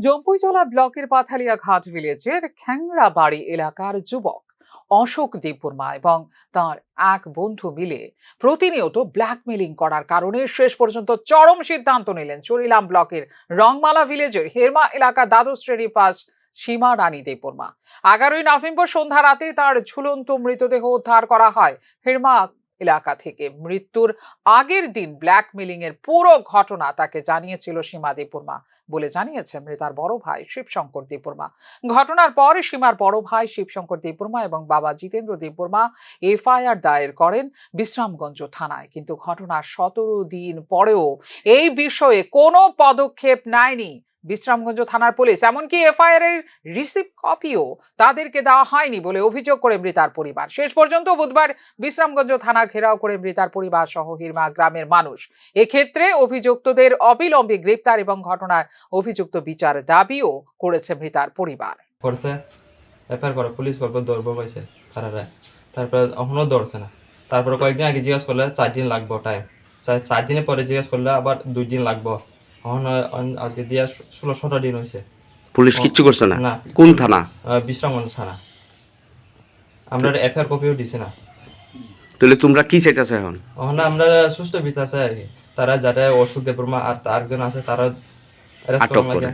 জম্পুইজলা ব্লকের পাথালিয়া ঘাট ভিলেজের খ্যাংরাবাড়ি এলাকার যুবক অশোক দেববর্মা এবং তার এক বন্ধু মিলে প্রতিনিয়ত ব্ল্যাকমেলিং করার কারণে শেষ পর্যন্ত চরম সিদ্ধান্ত নিলেন চুরিলাম ব্লকের রংমালা ভিলেজের হেরমা এলাকার দ্বাদশ শ্রেণি পাস সীমা রানী দেববর্মা এগারোই নভেম্বর সন্ধ্যা রাতে তার ঝুলন্ত মৃতদেহ উদ্ধার করা হয় হেরমা এলাকা থেকে। মৃত্যুর আগের দিন ব্ল্যাকমেলিং এর পুরো ঘটনা তাকে জানিয়েছিল সীমা দেববর্মা বলে জানিয়েছে মৃতার বড় ভাই শিবশঙ্কর দেববর্মা। ঘটনার পর সীমার বড় ভাই শিবশঙ্কর দেববর্মা এবং বাবা জিতেন্দ্র দেববর্মা এফআইআর দায়ের করেন বিশ্রামগঞ্জ থানায়। কিন্তু ঘটনার সতেরো দিন পরেও এই বিষয়ে কোনো পদক্ষেপ নেয়নি বিশ্রামগঞ্জ থানার পুলিশ, এমনকি এফআইআর এর রিসিভ কপিও তাদেরকে দেওয়া হয়নি বলে অভিযোগ করে মৃতার পরিবার। শেষ পর্যন্ত বুধবার বিশ্রামগঞ্জ থানা ঘেরাও করে মৃতার পরিবার সহ হিরমা গ্রামের মানুষ। এক্ষেত্রে অভিযুক্তদের অবিলম্বে গ্রেপ্তার এবং ঘটনার অভিযুক্ত বিচার দাবিও করেছে মৃতার পরিবার। করছে, এফআইআর করে, পুলিশ করব ধরবো কইছে তারা তারপরে এখনও ধরছে না। তারপরে কয়েকদিন আগে জিজ্ঞাসা করলে চার দিন লাগবো টাইম চার দিনের পরে জিজ্ঞাসা করলে আবার দুই দিন লাগবো। এখন আজকে দিয়া ষোলো সতেরো দিন হয়েছে পুলিশ কিচ্ছু করছে না? না। কোন থানা? বিশ্রামগঞ্জ থানা। আমরা এফআইআর কপিও দিছে না। তাহলে তোমরা কি চাইতেছো এখন? এখন আমরা সুস্থ বিচার চাই আর কি। তারা যারা অসুখ দেবর্মা আর তার একজন আছে তারা আটক করে। লাগে।